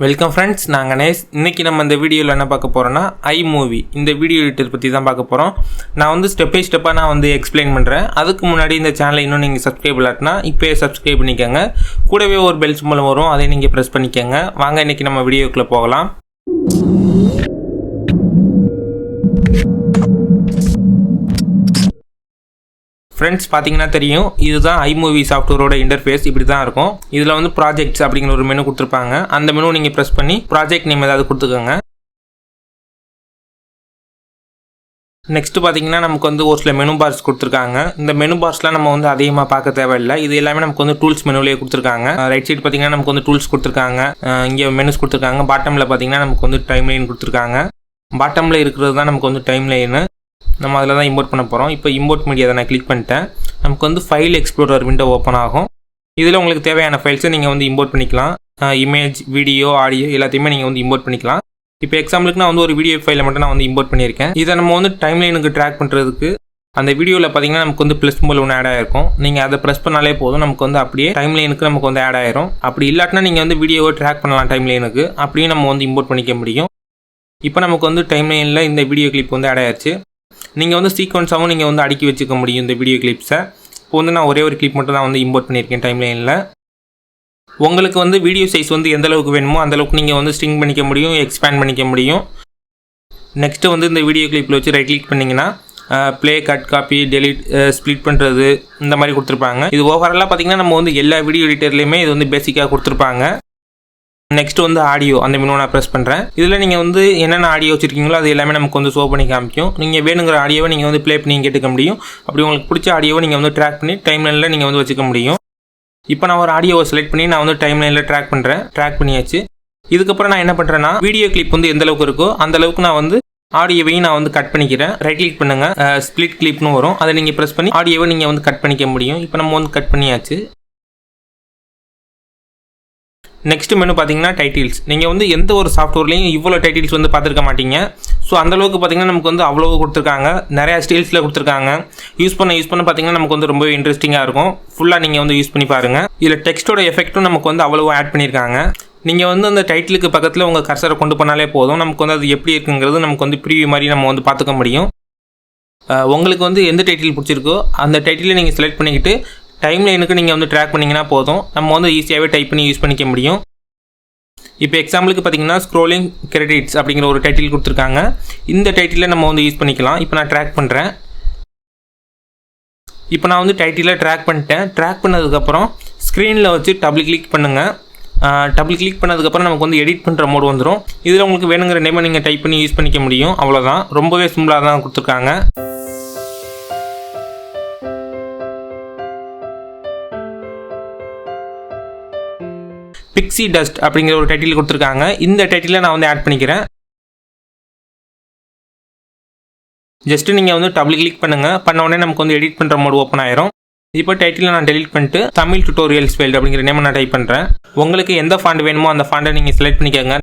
Welcome friends நான் கணேஷ். இன்றைக்கி நம்ம இந்த வீடியோவில் என்ன பார்க்க போகிறோன்னா ஐ மூவி இந்த வீடியோ எடிட்டர் பற்றி தான் பார்க்க போகிறோம் நான் வந்து ஸ்டெப் பை ஸ்டெப்பாக நான் வந்து எக்ஸ்பிளைன் பண்ணுறேன் அதுக்கு முன்னாடி இந்த சேனலை இன்னும் நீங்கள் சப்ஸ்கிரைப் இல்லாட்டினா இப்போயே சப்ஸ்கிரைப் பண்ணிக்கோங்க. கூடவே ஒரு பெல் மூலம் வரும். அதை நீங்கள் ப்ரெஸ் பண்ணிக்கோங்க. வாங்க இன்றைக்கி நம்ம வீடியோக்குள்ளே போகலாம். ஃப்ரெண்ட்ஸ் பார்த்தீங்கன்னா தெரியும் இதுதான் ஐமூவி சாஃப்ட்வேரோட இன்டர்ஃபேஸ் இப்படி தான் இருக்கும். இதில் வந்து ப்ராஜெக்ட்ஸ் அப்படிங்கிற ஒரு மெனு கொடுத்துருப்பாங்க. அந்த மெனு நீங்கள் ப்ரெஸ் பண்ணி ப்ராஜெக்ட் நேம் ஏதாவது கொடுத்துக்கோங்க. நெக்ஸ்ட் பார்த்தீங்கன்னா நமக்கு வந்து ஒரு சில மெனு பார்ஸ் கொடுத்துருக்காங்க. இந்த மெனு பார்ஸ்லாம் நம்ம வந்து அதிகமாக பார்க்க தேவையில்லை. இது எல்லாமே நமக்கு வந்து டூல்ஸ் மெனுலேயே கொடுத்துருக்காங்க. ரைட் சைடு பார்த்தீங்கன்னா நமக்கு வந்து டூல்ஸ் கொடுத்துருக்காங்க. இங்கே மெனுஸ் கொடுத்துருக்காங்க. பாட்டமில் பார்த்தீங்கன்னா நமக்கு வந்து டைம் லைன் கொடுத்துருக்காங்க பாட்டமில் இருக்கிறது தான் நமக்கு வந்து டைம் லைனு நம்ம அதில் தான் இம்போர்ட் பண்ண போகிறோம் இப்போ இம்போர்ட் மீடியா நான் கிளிக் பண்ணிட்டேன். நமக்கு வந்து ஃபைல் எக்ஸ்ப்ளோரர் விண்டோ ஓப்பன் ஆகும். இதில் உங்களுக்கு தேவையான ஃபைல்ஸை நீங்கள் வந்து இம்போர்ட் பண்ணிக்கலாம். இமேஜ் வீடியோ ஆடியோ எல்லாத்தையுமே நீங்கள் வந்து இம்போர்ட் பண்ணிக்கலாம். இப்போ எக்ஸாம்பிளுக்கு நான் வந்து ஒரு வீடியோ ஃபைலை மட்டும் நான் வந்து இம்போர்ட் பண்ணியிருக்கேன். இதை நம்ம வந்து டைம் லைனுக்கு ட்ராக் பண்ணுறதுக்கு அந்த வீடியோவில் பார்த்தீங்கன்னா நமக்கு வந்து ப்ளஸ் சிம்பிள் ஒன்று ஆட் ஆயிருக்கும். நீங்கள் அதை ப்ரெஸ் பண்ணாலே போதும். நமக்கு வந்து அப்படியே டைம் லைனுக்கு நமக்கு வந்து ஆட் ஆயிரும். அப்படி இல்லாட்டினா நீங்கள் வந்து வீடியோவை ட்ராக் பண்ணலாம் டைம் லைனுக்கு அப்படியும் நம்ம வந்து இம்போர்ட் பண்ணிக்க முடியும். இப்போ நமக்கு வந்து டைம் லைனில் இந்த வீடியோ கிளிப் வந்து ஆட் ஆயிடுச்சு நீங்கள் வந்து சீக்வன்ஸாகவும் நீங்கள் வந்து அடுக்கி வச்சுக்க முடியும் இந்த வீடியோ கிளிப்ஸை இப்போ வந்து நான் ஒரே ஒரு கிளிப் மட்டும் தான் வந்து இம்போர்ட் பண்ணியிருக்கேன் டைம் லைனில் உங்களுக்கு வந்து வீடியோ சைஸ் வந்து எந்த அளவுக்கு வேணுமோ அந்தளவுக்கு நீங்கள் வந்து ஸ்ட்ரிங் பண்ணிக்க முடியும் எக்ஸ்பேண்ட் பண்ணிக்க முடியும். நெக்ஸ்ட்டு வந்து இந்த வீடியோ கிளிப்பில் வச்சு ரைட் கிளிக் பண்ணிங்கன்னா play cut copy delete split பண்ணுறது இந்த மாதிரி கொடுத்துருப்பாங்க. இது ஓவராலாக பார்த்தீங்கன்னா நம்ம வந்து எல்லா வீடியோ எடிட்டர்லேயுமே இது வந்து பேசிக்காக கொடுத்துருப்பாங்க. நெக்ஸ்ட் வந்து ஆடியோ அந்த மெனு நான் ப்ரெஸ் பண்ணுறேன் இதில் நீங்கள் வந்து என்னென்ன ஆடியோ வச்சுருக்கீங்களோ அது எல்லாமே நமக்கு வந்து ஷோ பண்ணி காமிக்கும். நீங்கள் வேணுங்கிற ஆடியோவை நீங்கள் வந்து ப்ளே பண்ணி கேட்டுக்க முடியும். அப்படி உங்களுக்கு பிடிச்ச ஆடியோவை நீங்கள் வந்து ட்ராக் பண்ணி டைம் லைனில் நீங்கள் வந்து வச்சுக்க முடியும். இப்போ நான் ஒரு ஆடியோவை செலக்ட் பண்ணி நான் வந்து டைம் லைனில் ட்ராக் பண்ணுறேன் ட்ராக் பண்ணியாச்சு. இதுக்கப்புறம் நான் என்ன பண்ணுறேன்னா வீடியோ கிளிப் வந்து எந்த அளவுக்கு இருக்கோ அந்த அளவுக்கு நான் வந்து ஆடியோவையும் நான் வந்து கட் பண்ணிக்கிறேன். ரைட் கிளிக் பண்ணுங்கள் ஸ்ப்ளிட் கிளிப்னு வரும். அதை நீங்கள் ப்ரெஸ் பண்ணி ஆடியோவை நீங்கள் வந்து கட் பண்ணிக்க முடியும். இப்போ நம்ம வந்து கட் பண்ணியாச்சு. நெக்ஸ்ட் மெனு பார்த்தீங்கன்னா டைட்டில்ஸ் நீங்கள் வந்து எந்த ஒரு சாஃப்ட்வேர்லையும் இவ்வளோ டைட்டில்ஸ் வந்து பார்த்துருக்க மாட்டீங்க. ஸோ அந்தளவுக்கு பார்த்தீங்கன்னா நமக்கு வந்து அவ்வளோ கொடுத்துருக்காங்க. நிறையா ஸ்டைல்ஸில் கொடுத்துருக்காங்க. யூஸ் பண்ண யூஸ் பண்ண பார்த்தீங்கன்னா நமக்கு வந்து ரொம்பவே இன்ட்ரெஸ்டிங்காக இருக்கும். ஃபுல்லாக நீங்கள் வந்து யூஸ் பண்ணி பாருங்கள் இதில் டெக்ஸ்ட்டோட எஃபெக்ட்டும் நமக்கு வந்து அவ்வளோ ஆட் பண்ணியிருக்காங்க நீங்கள் வந்து அந்த டைட்டிலுக்கு பக்கத்தில் உங்கள் கர்சரை கொண்டு போனாலே போதும். நமக்கு வந்து அது எப்படி இருக்குங்கிறது நமக்கு வந்து ப்ரீவியூ மாதிரி நம்ம வந்து பார்த்துக்க முடியும். உங்களுக்கு வந்து எந்த டைட்டில் பிடிச்சிருக்கோ அந்த டைட்டிலை நீங்கள் செலக்ட் பண்ணிக்கிட்டு டைம் லைனுக்கு நீங்கள் வந்து ட்ராக் பண்ணிங்கன்னா போதும். நம்ம வந்து ஈஸியாகவே டைப் பண்ணி யூஸ் பண்ணிக்க முடியும். இப்போ எக்ஸாம்பிளுக்கு பார்த்தீங்கன்னா ஸ்க்ரோலிங் கிரெடிட்ஸ் அப்படிங்கிற ஒரு டைட்டில் கொடுத்துருக்காங்க. இந்த டைட்டிலில் நம்ம வந்து யூஸ் பண்ணிக்கலாம். இப்போ நான் ட்ராக் பண்ணுறேன் இப்போ நான் வந்து டைட்டிலில் ட்ராக் பண்ணிட்டேன். ட்ராக் பண்ணதுக்கப்புறம் ஸ்க்ரீனில் வச்சு டபுள் கிளிக் பண்ணுங்கள் டபுள் கிளிக் பண்ணதுக்கப்புறம் நமக்கு வந்து எடிட் பண்ணுற மோடு வந்துடும் இதில் உங்களுக்கு வேணுங்கிற நேமை நீங்கள் டைப் பண்ணி யூஸ் பண்ணிக்க முடியும். அவ்வளோதான் ரொம்பவே சிம்பிளாக தான் கொடுத்துருக்காங்க. பிக்ஸி டஸ்ட் அப்படிங்கிற ஒரு டைட்டில் கொடுத்துருக்காங்க. இந்த டைட்டிலில் நான் வந்து ஆட் பண்ணிக்கிறேன். ஜஸ்ட்டு நீங்கள் வந்து டபுள் கிளிக் பண்ணுங்கள் பண்ண உடனே நமக்கு வந்து எடிட் பண்ணுற மோடு ஓப்பன் ஆயிரும். இப்போ டைட்டில் நான் டெலிட் பண்ணிட்டு தமிழ் டுட்டோரியல்ஸ் ஃபைல்டு அப்படிங்கிற நேம் நான் டைப் பண்ணுறேன் உங்களுக்கு எந்த ஃபாண்ட் வேணுமோ அந்த ஃபாண்டை நீங்கள் செலக்ட் பண்ணிக்கோங்க.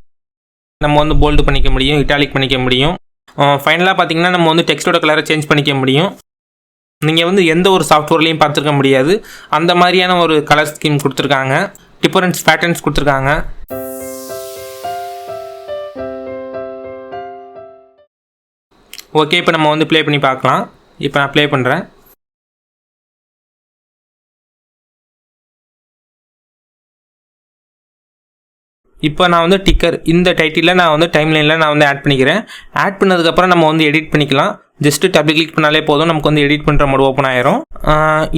நம்ம வந்து போல்டு பண்ணிக்க முடியும் இட்டாலிக் பண்ணிக்க முடியும். ஃபைனலாக பார்த்தீங்கன்னா நம்ம வந்து டெக்ஸ்டோட கலரை சேஞ்ச் பண்ணிக்க முடியும். நீங்கள் வந்து எந்த ஒரு சாஃப்ட்வேர்லையும் பார்த்துருக்க முடியாது. அந்த மாதிரியான ஒரு கலர் ஸ்கீம் கொடுத்துருக்காங்க. டிஃபரன்ஸ் பேட்டர்ன்ஸ் கொடுத்துருக்காங்க. ஓகே இப்போ நம்ம வந்து ப்ளே பண்ணி பார்க்கலாம். இப்போ நான் ப்ளே பண்ணுறேன் இப்போ நான் வந்து டிக்கர் இந்த டைட்டிலில் நான் வந்து டைம் லைனில் நான் வந்து ஆட் பண்ணிக்கிறேன். ஆட் பண்ணதுக்கப்புறம் நம்ம வந்து எடிட் பண்ணிக்கலாம். ஜஸ்ட்டு டபுள் கிளிக் பண்ணாலே போதும். நமக்கு வந்து எடிட் பண்ணுற மோட் ஓப்பன் ஆயிரும்.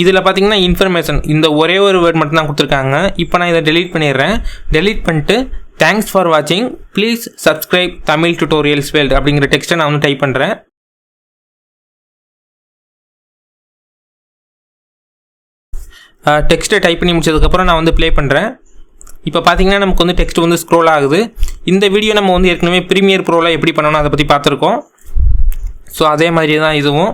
இதில் பார்த்தீங்கன்னா இன்ஃபர்மேஷன் இந்த ஒரே ஒரு வேர்ட் மட்டும் தான் கொடுத்துருக்காங்க. இப்போ நான் இதை டெலீட் பண்ணிடுறேன். டெலீட் பண்ணிட்டு தேங்க்ஸ் ஃபார் வாட்சிங் please subscribe Tamil tutorials world அப்படிங்கிற டெக்ஸ்ட்டை நான் வந்து டைப் பண்ணுறேன் டெக்ஸ்ட்டை டைப் பண்ணி முடிச்சதுக்கப்புறம் நான் வந்து ப்ளே பண்ணுறேன் இப்போ பார்த்தீங்கன்னா நமக்கு வந்து டெக்ஸ்ட் வந்து ஸ்க்ரோல் ஆகுது. இந்த வீடியோ நம்ம வந்து ஏற்கனவே ப்ரீமியர் ப்ரோவில் எப்படி பண்ணணும் அதை பற்றி பார்த்துருக்கோம். ஸோ அதே மாதிரி தான் இதுவும்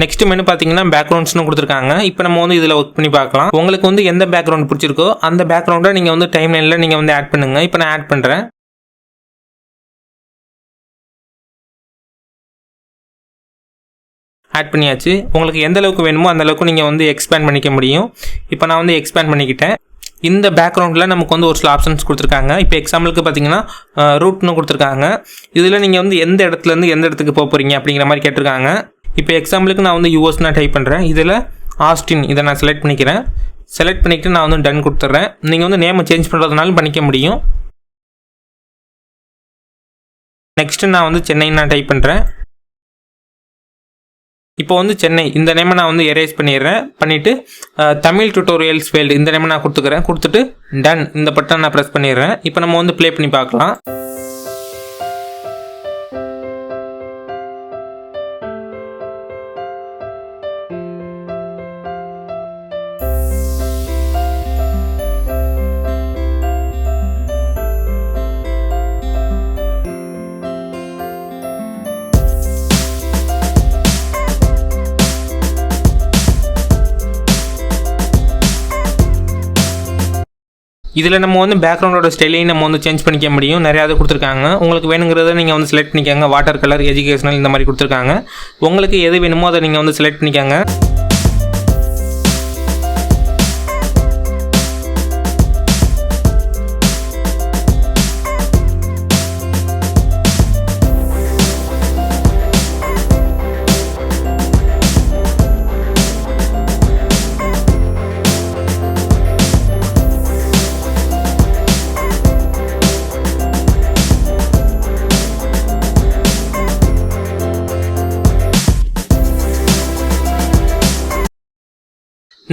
நெக்ஸ்ட் மெனு பார்த்தீங்கன்னா பேக்ரவுண்ட்ஸ்னு கொடுத்துருக்காங்க. இப்போ நம்ம வந்து இதில் ஒர்க் பண்ணி பார்க்கலாம். உங்களுக்கு வந்து எந்த பேக்ரவுண்ட் பிடிச்சிருக்கோ அந்த பேக்ரவுண்டை நீங்கள் வந்து டைம் லைனில் நீங்கள் வந்து ஆட் பண்ணுங்கள் இப்போ நான் ஆட் பண்ணுறேன் ஆட் பண்ணியாச்சு. உங்களுக்கு எந்த அளவுக்கு வேணுமோ அந்த அளவுக்கு நீங்கள் வந்து எக்ஸ்பேண்ட் பண்ணிக்க முடியும். இப்போ நான் வந்து எக்ஸ்பேண்ட் பண்ணிக்கிட்டேன். இந்த பேக்ரவுண்டில் நமக்கு வந்து ஒரு சில ஆப்ஷன்ஸ் கொடுத்துருக்காங்க. இப்போ எக்ஸாம்பிளுக்கு பார்த்தீங்கன்னா ரூட்னு கொடுத்துருக்காங்க. இதில் நீங்கள் வந்து எந்த இடத்துலேருந்து எந்த இடத்துக்கு போக போகிறீங்க அப்படிங்கிற மாதிரி கேட்டிருக்காங்க. இப்போ எக்ஸாம்பிளுக்கு நான் வந்து யூஎஸ்னா நான் டைப் பண்ணுறேன் இதில் ஆஸ்டின் இதை நான் செலக்ட் பண்ணிக்கிறேன். செலக்ட் பண்ணிக்கிட்டு நான் வந்து டன் கொடுத்துட்றேன். நீங்கள் வந்து நேமை சேஞ்ச் பண்ணுறதுனாலும் பண்ணிக்க முடியும். நெக்ஸ்ட்டு நான் வந்து சென்னை நான் டைப் பண்ணுறேன் இப்போ வந்து சென்னை இந்த நேமை நான் வந்து எரேஸ் பண்ணிடுறேன். பண்ணிவிட்டு தமிழ் டுட்டோரியல்ஸ் ஃபீல்டு இந்த நேமை நான் கொடுத்துக்கிறேன். கொடுத்துட்டு டன் இந்த பட்டன் நான் ப்ரெஸ் பண்ணிடுறேன். இப்போ நம்ம வந்து ப்ளே பண்ணி பார்க்கலாம். இதில் நம்ம வந்து பேக்ரவுண்டோட ஸ்டைலையும் நம்ம வந்து சேஞ்ச் பண்ணிக்க முடியும். நிறையா இது கொடுத்துருக்காங்க. உங்களுக்கு வேணுங்கிறத நீங்கள் வந்து செலக்ட் பண்ணிக்கோங்க. வாட்டர் கலர் எஜுகேஷனல் இந்த மாதிரி கொடுத்துருக்காங்க. உங்களுக்கு எது வேணுமோ அதை நீங்கள் வந்து செலக்ட் பண்ணிக்கோங்க.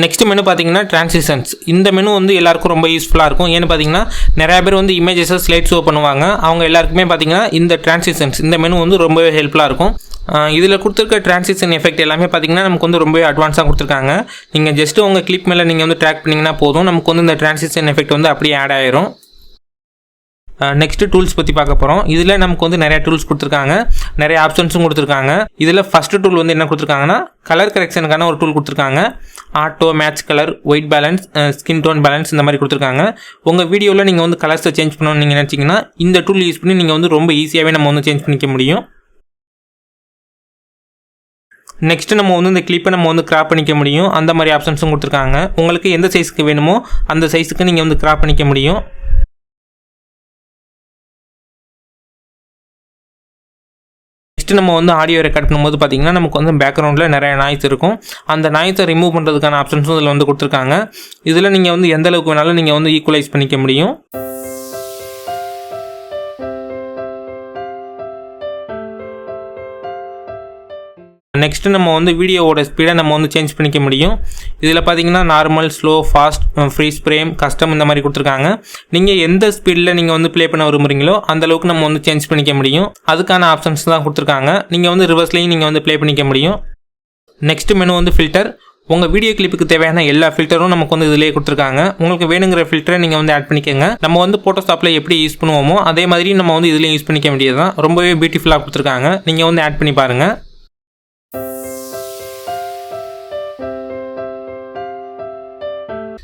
நெக்ஸ்ட் மெனு பார்த்தீங்கன்னா டிரான்சிஷன்ஸ் இந்த மெனு வந்து எல்லாருக்கும் ரொம்ப யூஸ்ஃபுல்லாக இருக்கும். ஏன்னு பார்த்தீங்கன்னா நிறையா பேர் வந்து இமேஜஸை ஸ்லைட் ஷோ பண்ணுவாங்க. அவங்க எல்லாருக்குமே பார்த்தீங்கன்னா இந்த டிரான்சிஷன்ஸ் இந்த மெனு வந்து ரொம்பவே ஹெல்ப்ஃபுல்லாக இருக்கும். இதில் கொடுத்துருக்க டிரான்சிஷன் எஃபெக்ட் எல்லாமே பார்த்தீங்கன்னா நமக்கு வந்து ரொம்பவே அட்வான்ஸாக கொடுத்துருக்காங்க. நீங்கள் ஜஸ்ட்டு உங்கள் கிளிப் மேலே நீங்கள் வந்து ட்ராக் பண்ணிங்கன்னா போதும். நமக்கு வந்து இந்த டிரான்சிஷன் எஃபெக்ட் வந்து அப்படியே ஆட் ஆயிரும். நெக்ஸ்ட் டூல்ஸ் பற்றி பார்க்க போகிறோம் இதில் நமக்கு வந்து நிறைய டூல்ஸ் கொடுத்துருக்காங்க. நிறைய ஆப்ஷன்ஸும் கொடுத்துருக்காங்க. இதில் ஃபஸ்ட்டு டூல் வந்து என்ன கொடுத்துருக்காங்கன்னா கலர் கரெக்ஷனுக்கான ஒரு டூல் கொடுத்துருக்காங்க. Auto match colour white balance skin tone balance இந்த மாதிரி கொடுத்துருக்காங்க. உங்கள் வீடியோவில் நீங்கள் வந்து கலர்ஸை சேஞ்ச் பண்ணணும்னு நீங்கள் நினச்சிங்கன்னா இந்த டூல் யூஸ் பண்ணி நீங்கள் வந்து ரொம்ப ஈஸியாகவே நம்ம வந்து சேஞ்ச் பண்ணிக்க முடியும். நெக்ஸ்ட் நம்ம வந்து இந்த கிளிப்பை நம்ம வந்து கிராப் பண்ணிக்க முடியும். அந்த மாதிரி ஆப்ஷன்ஸும் கொடுத்துருக்காங்க. உங்களுக்கு எந்த சைஸுக்கு வேணுமோ அந்த சைஸுக்கு நீங்கள் வந்து கிராப் பண்ணிக்க முடியும். நெக்ஸ்ட் நம்ம வந்து ஆடியோ ரெக்கார்ட் பண்ணும்போது பார்த்தீங்கன்னா நமக்கு வந்து பேக்ரவுண்டில் நிறைய நாய்ஸ் இருக்கும். அந்த நாய்ஸை ரிமூவ் பண்ணுறதுக்கான ஆப்ஷன்ஸும் இதில் வந்து கொடுத்துருக்காங்க. இதில் நீங்கள் வந்து எந்த அளவுக்கு வேணாலும் நீங்கள் வந்து ஈக்குவலைஸ் பண்ணிக்க முடியும். நெக்ஸ்ட்டு நம்ம வந்து வீடியோவோட ஸ்பீடை நம்ம வந்து சேஞ்ச் பண்ணிக்க முடியும். இதில் பார்த்தீங்கன்னா normal slow fast freeze frame custom இந்த மாதிரி கொடுத்துருக்காங்க. நீங்கள் எந்த ஸ்பீடில் நீங்கள் வந்து ப்ளே பண்ண விரும்புறீங்களோ அந்த அளவுக்கு நம்ம வந்து சேஞ்ச் பண்ணிக்க முடியும். அதுக்கான ஆப்ஷன்ஸ் தான் கொடுத்துருக்காங்க. நீங்கள் வந்து ரிவர்ஸ்லையும் நீங்கள் வந்து ப்ளே பண்ணிக்க முடியும். நெக்ஸ்ட் மெனு வந்து ஃபில்டர் உங்கள் வீடியோ கிளிப்புக்கு தேவையான எல்லா ஃபில்டரும் நமக்கு வந்து இதிலே கொடுத்துருக்காங்க. உங்களுக்கு வேணுங்கிற ஃபில்டரை நீங்கள் வந்து ஆட் பண்ணிக்கோங்க. நம்ம வந்து ஃபோட்டோஷாப்பில் எப்படி யூஸ் பண்ணுவோமோ அதே மாதிரி நம்ம வந்து இதிலே யூஸ் பண்ணிக்க வேண்டியது தான் ரொம்பவே பியூட்டிஃபுல்லாக கொடுத்துருக்காங்க. நீங்கள் வந்து ஆட் பண்ணி பாருங்கள்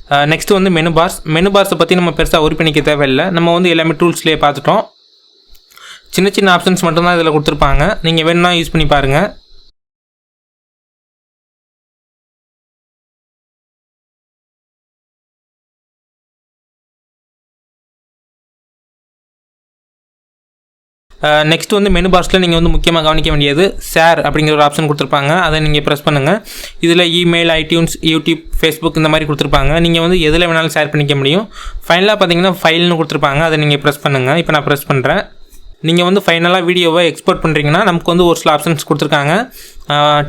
நெக்ஸ்ட் வந்து மெனு பார்ஸ் மெனு பார்ஸை பற்றி நம்ம பெருசாக ஒரி தேவையில்லை. நம்ம வந்து எல்லாமே டூல்ஸ்லேயே பார்த்துட்டோம். சின்ன சின்ன ஆப்ஷன்ஸ் மட்டும்தான் இதில் கொடுத்துருப்பாங்க. நீங்கள் வேணுன்னா யூஸ் பண்ணி பாருங்கள் நெக்ஸ்ட் வந்து மெனு பாக்ஸில் நீங்கள் வந்து முக்கியமாக கவனிக்க வேண்டியது ஷேர் அப்படிங்கிற ஒரு ஆப்ஷன் கொடுத்துருப்பாங்க. அதை நீங்கள் ப்ரெஸ் பண்ணுங்கள் இதில் இமெயில் ஐடியூன்ஸ் யூடியூப் ஃபேஸ்புக் இந்த மாதிரி கொடுத்துருப்பாங்க. நீங்கள் வந்து எதில் வேணாலும் ஷேர் பண்ணிக்க முடியும். ஃபைனலாக பார்த்தீங்கன்னா ஃபைல்னு கொடுத்துருப்பாங்க. அதை நீங்கள் ப்ரெஸ் பண்ணுங்கள் இப்போ நான் ப்ரெஸ் பண்ணுறேன் நீங்கள் வந்து ஃபைனலாக வீடியோவை எக்ஸ்போர்ட் பண்ணுறீங்கன்னா நமக்கு வந்து ஒரு சில ஆப்ஷன்ஸ் கொடுத்துருக்காங்க.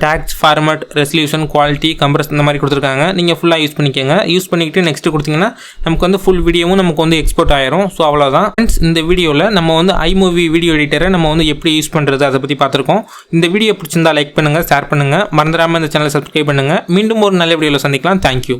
Tags format resolution quality compress இந்த மாதிரி கொடுத்துருக்காங்க. நீங்கள் ஃபுல்லாக யூஸ் பண்ணிக்கோங்க. யூஸ் பண்ணிக்கிட்டு நெக்ஸ்ட்டு கொடுத்தீங்கன்னா நமக்கு வந்து ஃபுல் வீடியோவும் நமக்கு வந்து எக்ஸ்போர்ட் ஆயிரும். ஸோ அவ்வளோதான் ஃப்ரெண்ட்ஸ் இந்த வீடியோவில் நம்ம வந்து ஐமூவி வீடியோ எடிட்டரை நம்ம வந்து எப்படி யூஸ் பண்ணுறது அதை பற்றி பார்த்துருக்கோம். இந்த வீடியோ பிடிச்சிருந்தா லைக் பண்ணுங்கள் ஷேர் பண்ணுங்கள் மறந்துடாமல் இந்த சேனலை சப்ஸ்கிரைப் பண்ணுங்கள் மீண்டும் ஒரு நல்ல வீடியோவில் சந்திக்கலாம். தேங்க்யூ